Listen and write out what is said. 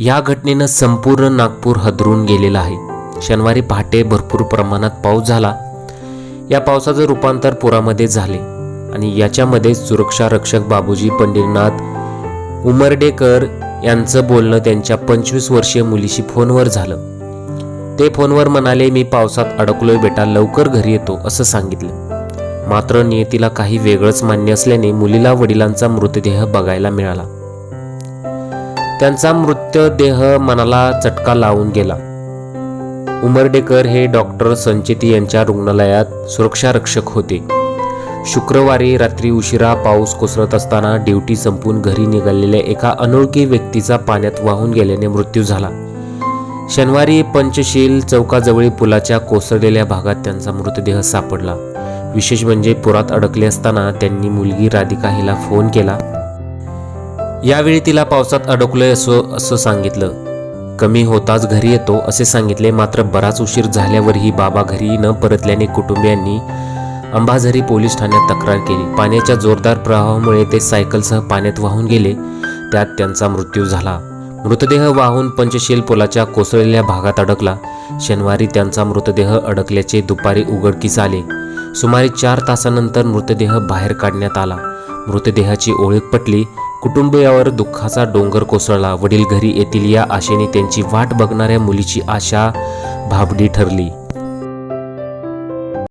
या घटनेनं संपूर्ण नागपूर हदरून गेलेलं आहे. शनिवारी पहाटे भरपूर प्रमाणात पाऊस झाला. या पावसाचं रूपांतर पुरामध्ये झाले आणि याच्यामध्ये सुरक्षा रक्षक बाबूजी पंडितनाथ उमरडेकर यांचं बोलणं त्यांच्या पंचवीस वर्षीय मुलीशी फोनवर झालं. ते फोनवर म्हणाले मी पावसात अडकलोय बेटा लवकर घरी येतो असं सांगितलं. मात्र नियतीला काही वेगळंच मान्य असल्याने मुलीला वडिलांचा मृतदेह बघायला मिळाला. त्यांचा मृतदेह मनाला चटका लावून गेला. उमरडेकर हे डॉक्टर संचेती यांच्या रुग्णालयात सुरक्षा रक्षक होते. शुक्रवारी रात्री उशिरा पाऊस कोसळत असताना ड्युटी संपून घरी निघालेल्या एका अनोळखी व्यक्तीचा पाण्यात वाहून गेल्याने मृत्यू झाला. शनिवारी पंचशील चौकाजवळी पुलाच्या कोसळलेल्या भागात त्यांचा मृतदेह सापडला. विशेष म्हणजे पुरात अडकले असताना त्यांनी मुलगी राधिका हिला फोन केला. यावेळी तिला पावसात अडकलोय असो असं सांगितलं. कमी होताच घरी येतो असे सांगितले मात्र बराच उशीर झाल्यावरही बाबा घरी न परतल्याने कुटुंबियांनी अंबाझरी पोलीस ठाण्यात तक्रार केली. पाण्याच्या जोरदार प्रवाहामुळे ते सायकलसह पाण्यात वाहून गेले. त्यात त्यांचा मृत्यू झाला. मृतदेह वाहून पंचशील पुलाच्या कोसळलेल्या भागात अडकला. शनिवारी त्यांचा मृतदेह अडकल्याचे दुपारी उघडकीस आले. सुमारे चार तासानंतर मृतदेह बाहेर काढण्यात आला. मृतदेहाची ओळख पटली. कुटुंबियावर दुःखाचा डोंगर कोसळला. वडील घरी येतील या आशेने त्यांची वाट बघणाऱ्या मुलीची आशा भाबडी ठरली.